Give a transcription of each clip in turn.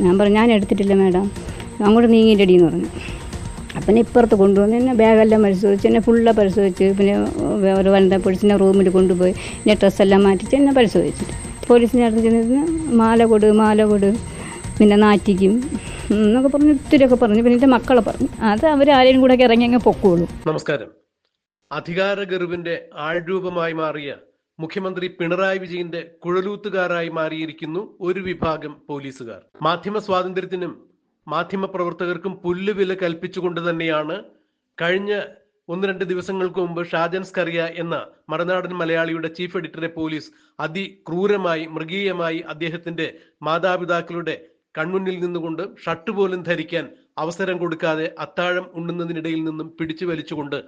ഞാൻ പറഞ്ഞു ഞാൻ എടുത്തിട്ടില്ല മാഡം. അങ്ങോട്ട് നീങ്ങിയിട്ടടി എന്ന് പറഞ്ഞു. അപ്പം ഇപ്പുറത്ത് കൊണ്ടുവന്ന് എന്നെ ബാഗെല്ലാം പരിശോധിച്ച് എന്നെ ഫുള്ള് പരിശോധിച്ച് പിന്നെ ഒരു വനിത പൊളിച്ചിനെ റൂമിൽ കൊണ്ടുപോയി എന്നെ ഡ്രസ്സെല്ലാം മാറ്റിച്ച് എന്നെ പരിശോധിച്ചിട്ട് പോലീസിന്റെ അടുത്ത് ചെന്നിരുന്ന് മാല കൊട് മാല കൊട് പിന്നെ നാറ്റിക്കും എന്നൊക്കെ പറഞ്ഞ് ഒത്തിരിയൊക്കെ പറഞ്ഞു. പിന്നെ എന്റെ മക്കളെ പറഞ്ഞു. അത് അവർ ആരെയും കൂടെ ഇറങ്ങി അങ്ങ് പൊക്കോളൂ. നമസ്കാരം. അധികാര ഗർവിന്റെ ആൾരൂപമായി മാറിയ മുഖ്യമന്ത്രി പിണറായി വിജയന്റെ കുഴലൂത്തുകാരായി മാറിയിരിക്കുന്നു ഒരു വിഭാഗം പോലീസുകാർ. മാധ്യമ സ്വാതന്ത്ര്യത്തിനും മാധ്യമ പ്രവർത്തകർക്കും പുല്ലുവില കൽപ്പിച്ചുകൊണ്ട് തന്നെയാണ് കഴിഞ്ഞ ഒന്ന് രണ്ട് ദിവസങ്ങൾക്ക് മുമ്പ് ഷാജൻ സ്കറിയ എന്ന മറുനാടൻ മലയാളിയുടെ ചീഫ് എഡിറ്ററെ പോലീസ് അതിക്രൂരമായി മൃഗീയമായി അദ്ദേഹത്തിന്റെ മാതാപിതാക്കളുടെ കൺമുന്നിൽ നിന്നുകൊണ്ട് ഷർട്ട് പോലും ധരിക്കാൻ അവസരം കൊടുക്കാതെ അത്താഴം ഉണ്ണുന്നതിനിടയിൽ നിന്നും പിടിച്ചു വലിച്ചുകൊണ്ട്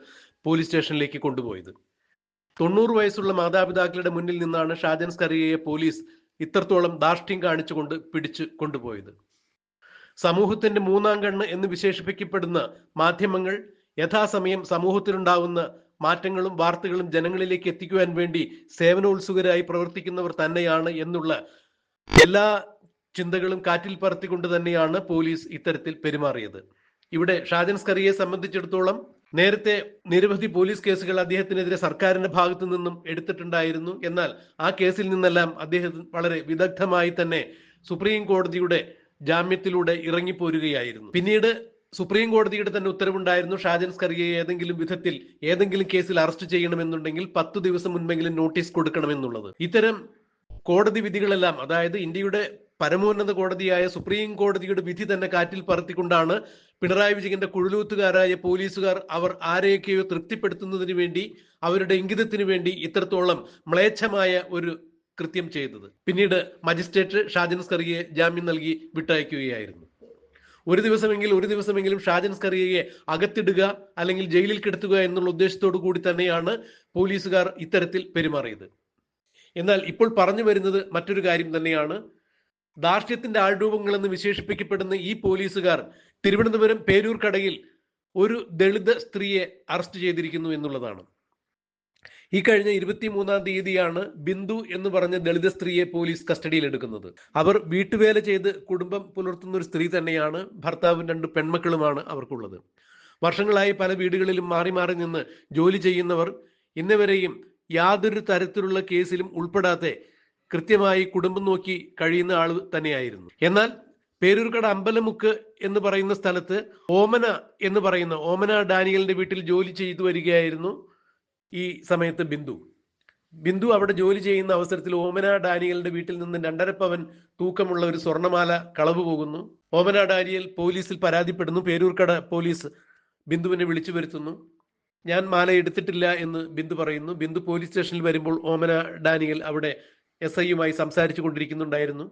പോലീസ് സ്റ്റേഷനിലേക്ക് കൊണ്ടുപോയത്. തൊണ്ണൂറ് വയസ്സുള്ള മാതാപിതാക്കളുടെ മുന്നിൽ നിന്നാണ് ഷാജൻ സ്കറിയയെ പോലീസ് ഇത്രത്തോളം ധാർഷ്ട്യം കാണിച്ചുകൊണ്ട് പിടിച്ചു കൊണ്ടുപോയത്. സമൂഹത്തിന്റെ മൂന്നാം കണ്ണ് എന്ന് വിശേഷിപ്പിക്കപ്പെടുന്ന മാധ്യമങ്ങൾ യഥാസമയം സമൂഹത്തിലുണ്ടാവുന്ന മാറ്റങ്ങളും വാർത്തകളും ജനങ്ങളിലേക്ക് എത്തിക്കുവാൻ വേണ്ടി സേവനോത്സുകരായി പ്രവർത്തിക്കുന്നവർ തന്നെയാണ് എന്നുള്ള എല്ലാ ചിന്തകളും കാറ്റിൽ പറത്തിക്കൊണ്ട് തന്നെയാണ് പോലീസ് ഇത്തരത്തിൽ പെരുമാറിയത്. ഇവിടെ ഷാജൻ സ്കറിയെ സംബന്ധിച്ചിടത്തോളം നേരത്തെ നിരവധി പോലീസ് കേസുകൾ അദ്ദേഹത്തിനെതിരെ സർക്കാരിന്റെ ഭാഗത്തു നിന്നും എടുത്തിട്ടുണ്ടായിരുന്നു. എന്നാൽ ആ കേസിൽ നിന്നെല്ലാം അദ്ദേഹം വളരെ വിദഗ്ധമായി തന്നെ സുപ്രീം കോടതിയുടെ ജാമ്യത്തിലൂടെ ഇറങ്ങിപ്പോരുകയായിരുന്നു. പിന്നീട് സുപ്രീം കോടതിയുടെ തന്നെ ഉത്തരവുണ്ടായിരുന്നു ഷാജൻ സ്കറിയെ ഏതെങ്കിലും വിധത്തിൽ ഏതെങ്കിലും കേസിൽ അറസ്റ്റ് ചെയ്യണമെന്നുണ്ടെങ്കിൽ പത്ത് ദിവസം മുൻപെങ്കിലും നോട്ടീസ് കൊടുക്കണമെന്നുള്ളത്. ഇത്തരം കോടതി വിധികളെല്ലാം അതായത് ഇന്ത്യയുടെ പരമോന്നത കോടതിയായ സുപ്രീം കോടതിയുടെ വിധി തന്നെ കാറ്റിൽ പറത്തിക്കൊണ്ടാണ് പിണറായി വിജയന്റെ കുഴലൂത്തുകാരായ പോലീസുകാർ അവർ ആരെയൊക്കെയോ തൃപ്തിപ്പെടുത്തുന്നതിന് വേണ്ടി അവരുടെ ഇംഗിതത്തിന് വേണ്ടി ഇത്രത്തോളം മ്ലേച്ഛമായ ഒരു കൃത്യം ചെയ്തത്. പിന്നീട് മജിസ്ട്രേറ്റ് ഷാജൻ സ്കറിയെ ജാമ്യം നൽകി വിട്ടയക്കുകയായിരുന്നു. ഒരു ദിവസമെങ്കിൽ ഒരു ദിവസമെങ്കിലും ഷാജൻ സ്കറിയയെ അകത്തിടുക അല്ലെങ്കിൽ ജയിലിൽ കിടത്തുക എന്നുള്ള ഉദ്ദേശത്തോടു കൂടി തന്നെയാണ് പോലീസുകാർ ഇത്തരത്തിൽ പെരുമാറിയത്. എന്നാൽ ഇപ്പോൾ പറഞ്ഞു വരുന്നത് മറ്റൊരു കാര്യം തന്നെയാണ്. ധാർഷ്ട്യത്തിന്റെ ആൾരൂപങ്ങൾ എന്ന് വിശേഷിപ്പിക്കപ്പെടുന്ന ഈ പോലീസുകാർ തിരുവനന്തപുരം പേരൂർ കടയിൽ ഒരു ദളിത് സ്ത്രീയെ അറസ്റ്റ് ചെയ്തിരിക്കുന്നു എന്നുള്ളതാണ്. ഈ കഴിഞ്ഞ ഇരുപത്തിമൂന്നാം തീയതിയാണ് ബിന്ദു എന്ന് പറഞ്ഞ ദളിത് സ്ത്രീയെ പോലീസ് കസ്റ്റഡിയിൽ എടുക്കുന്നത് അവർ വീട്ടുവേല ചെയ്ത് കുടുംബം പുലർത്തുന്ന ഒരു സ്ത്രീ തന്നെയാണ് ഭർത്താവും രണ്ട് പെൺമക്കളുമാണ് അവർക്കുള്ളത്. വർഷങ്ങളായി പല വീടുകളിലും മാറി മാറി നിന്ന് ജോലി ചെയ്യുന്നവർ ഇന്നുവരെയും യാതൊരു തരത്തിലുള്ള കേസിലും ഉൾപ്പെടാതെ കൃത്യമായി കുടുംബം നോക്കി കഴിയുന്ന ആൾ തന്നെയായിരുന്നു. എന്നാൽ പേരൂർക്കട അമ്പലമുക്ക് എന്ന് പറയുന്ന സ്ഥലത്ത് ഓമന എന്ന് പറയുന്ന ഓമന ഡാനിയലിന്റെ വീട്ടിൽ ജോലി ചെയ്തു വരികയായിരുന്നു ഈ സമയത്ത് ബിന്ദു. ബിന്ദു അവിടെ ജോലി ചെയ്യുന്ന അവസരത്തിൽ ഓമന ഡാനിയലിന്റെ വീട്ടിൽ നിന്ന് രണ്ടര പവൻ തൂക്കമുള്ള ഒരു സ്വർണമാല കളവ് പോകുന്നു. ഓമന ഡാനിയൽ പോലീസിൽ പരാതിപ്പെടുന്നു. പേരൂർക്കട പോലീസ് ബിന്ദുവിനെ വിളിച്ചു വരുത്തുന്നു. ഞാൻ മാല എടുത്തിട്ടില്ല എന്ന് ബിന്ദു പറയുന്നു. ബിന്ദു പോലീസ് സ്റ്റേഷനിൽ വരുമ്പോൾ ഓമന ഡാനിയൽ അവിടെ എസ് ഐയുമായി സംസാരിച്ചു കൊണ്ടിരിക്കുന്നുണ്ടായിരുന്നു.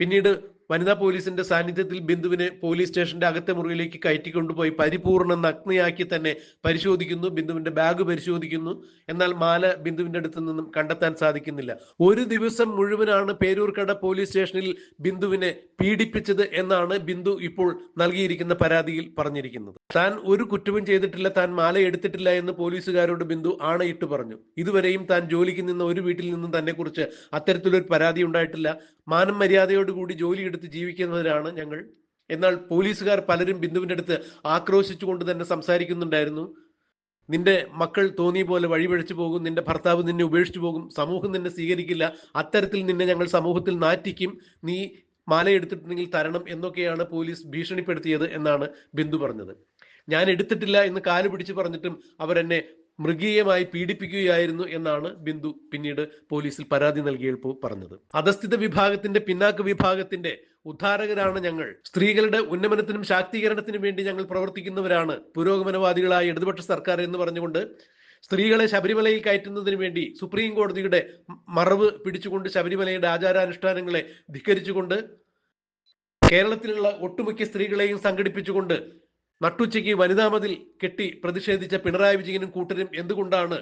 പിന്നീട് വനിതാ പോലീസിന്റെ സാന്നിധ്യത്തിൽ ബിന്ദുവിനെ പോലീസ് സ്റ്റേഷന്റെ അകത്തെ മുറിയിലേക്ക് കയറ്റിക്കൊണ്ടുപോയി പരിപൂർണ നഗ്നയാക്കി തന്നെ പരിശോധിക്കുന്നു. ബിന്ദുവിന്റെ ബാഗ് പരിശോധിക്കുന്നു. എന്നാൽ മാല ബിന്ദുവിന്റെ അടുത്ത് നിന്നും കണ്ടെത്താൻ സാധിക്കുന്നില്ല. ഒരു ദിവസം മുഴുവനാണ് പേരൂർക്കട പോലീസ് സ്റ്റേഷനിൽ ബിന്ദുവിനെ പീഡിപ്പിച്ചത് എന്നാണ് ബിന്ദു ഇപ്പോൾ നൽകിയിരിക്കുന്ന പരാതിയിൽ പറഞ്ഞിരിക്കുന്നത്. താൻ ഒരു കുറ്റവും ചെയ്തിട്ടില്ല താൻ മാല എടുത്തിട്ടില്ല എന്ന് പോലീസുകാരോട് ബിന്ദു ആണയിട്ട് പറഞ്ഞു. ഇതുവരെയും താൻ ജോലിക്ക് നിന്ന ഒരു വീട്ടിൽ നിന്നും തന്നെ കുറിച്ച് അത്തരത്തിലൊരു പരാതി ഉണ്ടായിട്ടില്ല. മാനം മര്യാദയോടുകൂടി ജോലിയെടുത്ത് ജീവിക്കുന്നവരാണ് ഞങ്ങൾ. എന്നാൽ പോലീസുകാർ പലരും ബിന്ദുവിന്റെ അടുത്ത് ആക്രോശിച്ചുകൊണ്ട് തന്നെ സംസാരിക്കുന്നുണ്ടായിരുന്നു. നിന്റെ മക്കൾ തോന്നിയ പോലെ വഴിപഴിച്ചു പോകും നിന്റെ ഭർത്താവ് നിന്നെ ഉപേക്ഷിച്ചു പോകും സമൂഹം നിന്നെ സ്വീകരിക്കില്ല അത്തരത്തിൽ നിന്നെ ഞങ്ങൾ സമൂഹത്തിൽ നാറ്റിക്കും നീ മാല എടുത്തിട്ടുണ്ടെങ്കിൽ തരണം എന്നൊക്കെയാണ് പോലീസ് ഭീഷണിപ്പെടുത്തിയത് എന്നാണ് ബിന്ദു പറഞ്ഞത്. ഞാൻ എടുത്തിട്ടില്ല എന്ന് കാൽ പിടിച്ച് പറഞ്ഞിട്ടും അവരെന്നെ മൃഗീയമായി പീഡിപ്പിക്കുകയായിരുന്നു എന്നാണ് ബിന്ദു പിന്നീട് പോലീസിൽ പരാതി നൽകിയപ്പോൾ പറഞ്ഞത്. അധസ്ഥിത വിഭാഗത്തിന്റെ പിന്നാക്ക വിഭാഗത്തിന്റെ ഉദ്ധാരകരാണ് ഞങ്ങൾ. സ്ത്രീകളുടെ ഉന്നമനത്തിനും ശാക്തീകരണത്തിനും വേണ്ടി ഞങ്ങൾ പ്രവർത്തിക്കുന്നവരാണ് പുരോഗമനവാദികളായ ഇടതുപക്ഷ സർക്കാർ എന്ന് പറഞ്ഞുകൊണ്ട് സ്ത്രീകളെ ശബരിമലയിൽ കയറ്റുന്നതിന് വേണ്ടി സുപ്രീം കോടതിയുടെ മറവ് പിടിച്ചുകൊണ്ട് ശബരിമലയുടെ ആചാരാനുഷ്ഠാനങ്ങളെ ധിക്കരിച്ചുകൊണ്ട് കേരളത്തിലുള്ള ഒട്ടുമിക്ക സ്ത്രീകളെയും സംഘടിപ്പിച്ചുകൊണ്ട് നട്ടുച്ചയ്ക്ക് വനിതാ മതിൽ കെട്ടി പ്രതിഷേധിച്ച പിണറായി വിജയനും കൂട്ടരും എന്തുകൊണ്ടാണ്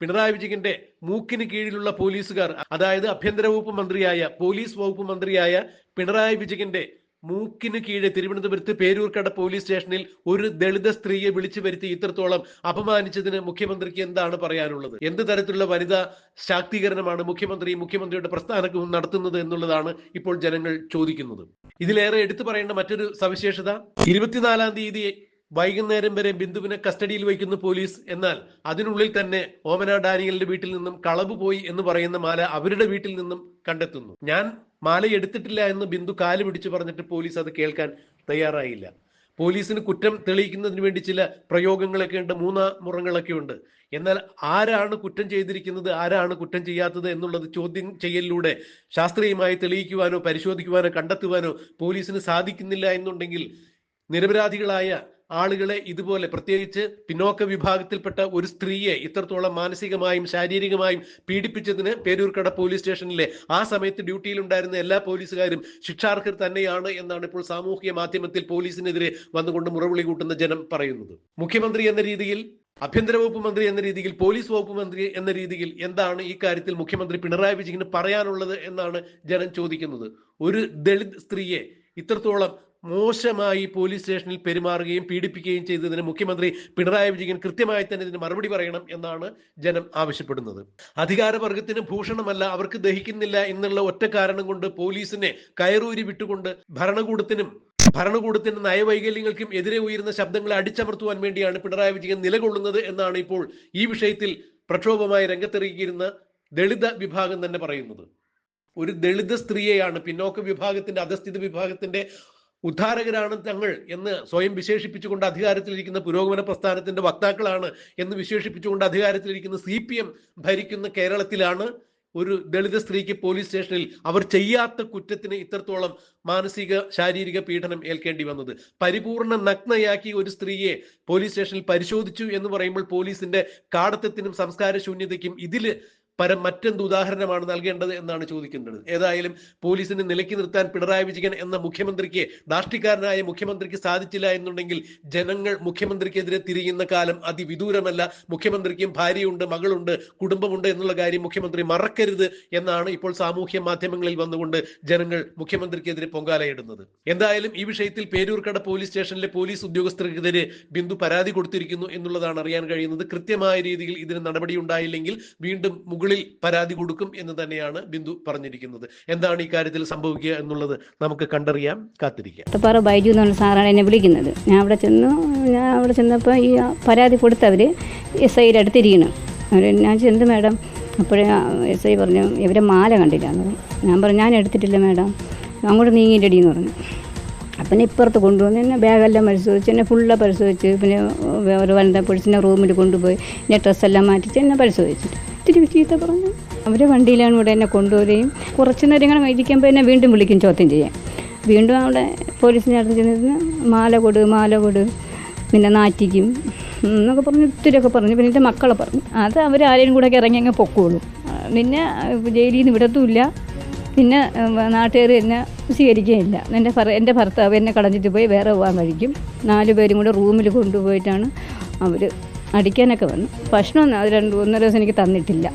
പിണറായി വിജയന്റെ മൂക്കിന് കീഴിലുള്ള പോലീസുകാർ അതായത് ആഭ്യന്തര വകുപ്പ് മന്ത്രിയായ പോലീസ് വകുപ്പ് മന്ത്രിയായ പിണറായി വിജയന്റെ മൂക്കിന് കീഴെ തിരുവനന്തപുരത്ത് പേരൂർക്കട പോലീസ് സ്റ്റേഷനിൽ ഒരു ദളിത സ്ത്രീയെ വിളിച്ചു വരുത്തി ഇത്രത്തോളം അപമാനിച്ചതിന് മുഖ്യമന്ത്രിക്ക് എന്താണ് പറയാനുള്ളത്? എന്ത് തരത്തിലുള്ള വനിതാ ശാക്തീകരണമാണ് മുഖ്യമന്ത്രി മുഖ്യമന്ത്രിയുടെ പ്രസ്ഥാനവും നടത്തുന്നത് എന്നുള്ളതാണ് ഇപ്പോൾ ജനങ്ങൾ ചോദിക്കുന്നത്. ഇതിലേറെ എടുത്തു പറയേണ്ട മറ്റൊരു സവിശേഷത ഇരുപത്തിനാലാം തീയതി വൈകുന്നേരം വരെ ബിന്ദുവിനെ കസ്റ്റഡിയിൽ വയ്ക്കുന്ന പോലീസ്. എന്നാൽ അതിനുള്ളിൽ തന്നെ ഓമന ഡാനിയലിന്റെ വീട്ടിൽ നിന്നും കളവ് പോയി എന്ന് പറയുന്ന മാല അവരുടെ വീട്ടിൽ നിന്നും കണ്ടെത്തുന്നു. ഞാൻ മാല എടുത്തിട്ടില്ല എന്ന് ബിന്ദു കാൽ പിടിച്ചു പറഞ്ഞിട്ട് പോലീസ് അത് കേൾക്കാൻ തയ്യാറായില്ല. പോലീസിന് കുറ്റം തെളിയിക്കുന്നതിന് വേണ്ടി ചില പ്രയോഗങ്ങളൊക്കെ ഉണ്ട് മൂന്നാ മുറങ്ങളൊക്കെ ഉണ്ട്. എന്നാൽ ആരാണ് കുറ്റം ചെയ്തിരിക്കുന്നത് ആരാണ് കുറ്റം ചെയ്യാത്തത് എന്നുള്ളത് ചോദ്യം ചെയ്യലിലൂടെ ശാസ്ത്രീയമായി തെളിയിക്കുവാനോ പരിശോധിക്കുവാനോ കണ്ടെത്തുവാനോ പോലീസിന് സാധിക്കുന്നില്ല എന്നുണ്ടെങ്കിൽ നിരപരാധികളായ ആളുകളെ ഇതുപോലെ പ്രത്യേകിച്ച് പിന്നോക്ക വിഭാഗത്തിൽപ്പെട്ട ഒരു സ്ത്രീയെ ഇത്രത്തോളം മാനസികമായും ശാരീരികമായും പീഡിപ്പിച്ചതിന് പേരൂർക്കട പോലീസ് സ്റ്റേഷനിലെ ആ സമയത്ത് ഡ്യൂട്ടിയിലുണ്ടായിരുന്ന എല്ലാ പോലീസുകാരും ശിക്ഷാർഹർ തന്നെയാണ് എന്നാണ് ഇപ്പോൾ സാമൂഹിക മാധ്യമത്തിൽ പോലീസിനെതിരെ വന്നുകൊണ്ട് മുറവിളി കൂട്ടുന്ന ജനം പറയുന്നത്. മുഖ്യമന്ത്രി എന്ന രീതിയിൽ ആഭ്യന്തര വകുപ്പ് മന്ത്രി എന്ന രീതിയിൽ പോലീസ് വകുപ്പ് മന്ത്രി എന്ന രീതിയിൽ എന്താണ് ഈ കാര്യത്തിൽ മുഖ്യമന്ത്രി പിണറായി വിജയന് പറയാനുള്ളത് എന്നാണ് ജനം ചോദിക്കുന്നത്. ഒരു ദളിത് സ്ത്രീയെ ഇത്രത്തോളം മോശമായി പോലീസ് സ്റ്റേഷനിൽ പെരുമാറുകയും പീഡിപ്പിക്കുകയും ചെയ്തതിന് മുഖ്യമന്ത്രി പിണറായി വിജയൻ കൃത്യമായി തന്നെ ഇതിന് മറുപടി പറയണം എന്നാണ് ജനം ആവശ്യപ്പെടുന്നത്. അധികാരവർഗത്തിന് ഭൂഷണമല്ല അവർക്ക് ദഹിക്കുന്നില്ല എന്നുള്ള ഒറ്റ കാരണം കൊണ്ട് പോലീസിനെ കയറൂരി വിട്ടുകൊണ്ട് ഭരണകൂടത്തിനും ഭരണകൂടത്തിന്റെ നയവൈകല്യങ്ങൾക്കും എതിരെ ഉയരുന്ന ശബ്ദങ്ങളെ അടിച്ചമർത്തുവാൻ വേണ്ടിയാണ് പിണറായി വിജയൻ നിലകൊള്ളുന്നത് എന്നാണ് ഇപ്പോൾ ഈ വിഷയത്തിൽ പ്രക്ഷോഭമായി രംഗത്തിറങ്ങിയിരുന്ന ദളിത വിഭാഗം തന്നെ പറയുന്നത്. ഒരു ദളിത സ്ത്രീയെയാണ് പിന്നോക്ക വിഭാഗത്തിന്റെ അധസ്ഥിത വിഭാഗത്തിന്റെ ഉദ്ധാരകരാണ് തങ്ങൾ എന്ന് സ്വയം വിശേഷിപ്പിച്ചുകൊണ്ട് അധികാരത്തിലിരിക്കുന്ന പുരോഗമന പ്രസ്ഥാനത്തിന്റെ വക്താക്കളാണ് എന്ന് വിശേഷിപ്പിച്ചുകൊണ്ട് അധികാരത്തിലിരിക്കുന്ന സി പി എം ഭരിക്കുന്ന കേരളത്തിലാണ് ഒരു ദളിത സ്ത്രീക്ക് പോലീസ് സ്റ്റേഷനിൽ അവർ ചെയ്യാത്ത കുറ്റത്തിന് ഇത്രത്തോളം മാനസിക ശാരീരിക പീഡനം ഏൽക്കേണ്ടി വന്നത്. പരിപൂർണ നഗ്നയാക്കി ഒരു സ്ത്രീയെ പോലീസ് സ്റ്റേഷനിൽ പരിശോധിച്ചു എന്ന് പറയുമ്പോൾ പോലീസിന്റെ കാടത്തത്തിനും സംസ്കാര ശൂന്യതയ്ക്കും ഇതിൽ പരം മറ്റെന്ത് ഉദാഹരണമാണ് നൽകേണ്ടത് എന്നാണ് ചോദിക്കേണ്ടത്? ഏതായാലും പോലീസിനെ നിലയ്ക്ക് നിർത്താൻ പിണറായി വിജയൻ എന്ന മുഖ്യമന്ത്രിക്ക് ദാഷ്ടിക്കാരനായ മുഖ്യമന്ത്രിക്ക് സാധിച്ചില്ല എന്നുണ്ടെങ്കിൽ ജനങ്ങൾ മുഖ്യമന്ത്രിക്കെതിരെ തിരിയുന്ന കാലം അതിവിദൂരമല്ല. മുഖ്യമന്ത്രിക്കും ഭാര്യയുണ്ട് മകളുണ്ട് കുടുംബമുണ്ട് എന്നുള്ള കാര്യം മുഖ്യമന്ത്രി മറക്കരുത് എന്നാണ് ഇപ്പോൾ സാമൂഹ്യ മാധ്യമങ്ങളിൽ വന്നുകൊണ്ട് ജനങ്ങൾ മുഖ്യമന്ത്രിക്കെതിരെ പൊങ്കാലയിടുന്നത്. എന്തായാലും ഈ വിഷയത്തിൽ പേരൂർക്കട പോലീസ് സ്റ്റേഷനിലെ പോലീസ് ഉദ്യോഗസ്ഥർക്കെതിരെ ബിന്ദു പരാതി കൊടുത്തിരിക്കുന്നു എന്നുള്ളതാണ് അറിയാൻ കഴിയുന്നത്. കൃത്യമായ രീതിയിൽ ഇതിന് നടപടി ഉണ്ടായില്ലെങ്കിൽ വീണ്ടും മുകളിൽ പരാതി കൊടുക്കും എന്ന് തന്നെയാണ് ബിന്ദു പറഞ്ഞിരിക്കുന്നത്. എന്താണ് ഈ കാര്യത്തിൽ സംഭവിക്കുക എന്നുള്ളത് നമുക്ക് കണ്ടറിയാം കാത്തിരിക്കാം. ഒറ്റപ്പാറ ബൈജു എന്നുള്ള സാറാണ് എന്നെ വിളിക്കുന്നത്. ഞാൻ അവിടെ ചെന്നു ഞാൻ അവിടെ ചെന്നപ്പോൾ ഈ പരാതി കൊടുത്തവര് എസ് ഐയുടെ അടുത്തിരിക്കണം അവർ ഞാൻ ചെന്ന് മാഡം? അപ്പോഴേ എസ് ഐ പറഞ്ഞു ഇവരെ മാല കണ്ടില്ല. എന്ന് പറഞ്ഞു. ഞാൻ പറഞ്ഞു ഞാൻ എടുത്തിട്ടില്ല മാഡം. അങ്ങോട്ട് നീങ്ങിയിട്ടടി എന്ന് പറഞ്ഞു. അപ്പം ഇപ്പുറത്ത് കൊണ്ടുവന്ന്. എന്നെ ബാഗെല്ലാം പരിശോധിച്ച് എന്നെ ഫുള്ള് പരിശോധിച്ച്. പിന്നെ ഒരു വനിത പൊളിച്ചിനെ റൂമിൽ കൊണ്ടുപോയി എന്നെ ഡ്രസ്സെല്ലാം മാറ്റിച്ച് എന്നെ പരിശോധിച്ചിട്ട്. ഇത്തിരി ചീത്ത പറഞ്ഞു. അവർ വണ്ടിയിലാണ് ഇവിടെ എന്നെ കൊണ്ടുപോവുകയും കുറച്ച് നേരം ഇങ്ങനെ ഇരിക്കുമ്പോൾ എന്നെ വീണ്ടും വിളിക്കും ചോദ്യം ചെയ്യാൻ. വീണ്ടും അവിടെ പോലീസിനെ അടുത്ത് ചെന്നിരുന്ന് മാല കൊടു മാല കൊടു പിന്നെ നാറ്റിക്കും എന്നൊക്കെ പറഞ്ഞ് ഒത്തിരിയൊക്കെ പറഞ്ഞു. പിന്നെ എന്റെ മക്കളെ പറഞ്ഞു. അത് അവർ ആരെയും കൂടെ ഒക്കെ ഇറങ്ങി അങ്ങ് പൊക്കോളും. പിന്നെ ജയിലിൽ നിന്ന് വിടത്തുമില്ല. പിന്നെ നാട്ടുകാർ എന്നെ സ്വീകരിക്കുകയില്ല. എന്റെ ഭർ എന്റെ ഭർത്താവ് എന്നെ കളഞ്ഞിട്ട് പോയി വേറെ പോകാൻ കഴിക്കും നാല് പേരും കൂടെ റൂമിൽ കൊണ്ടുപോയിട്ടാണ് അവർ അടിക്കാനൊക്കെ വന്നു. ഭക്ഷണം അത് രണ്ട് ഒന്നര ദിവസം എനിക്ക് തന്നിട്ടില്ല.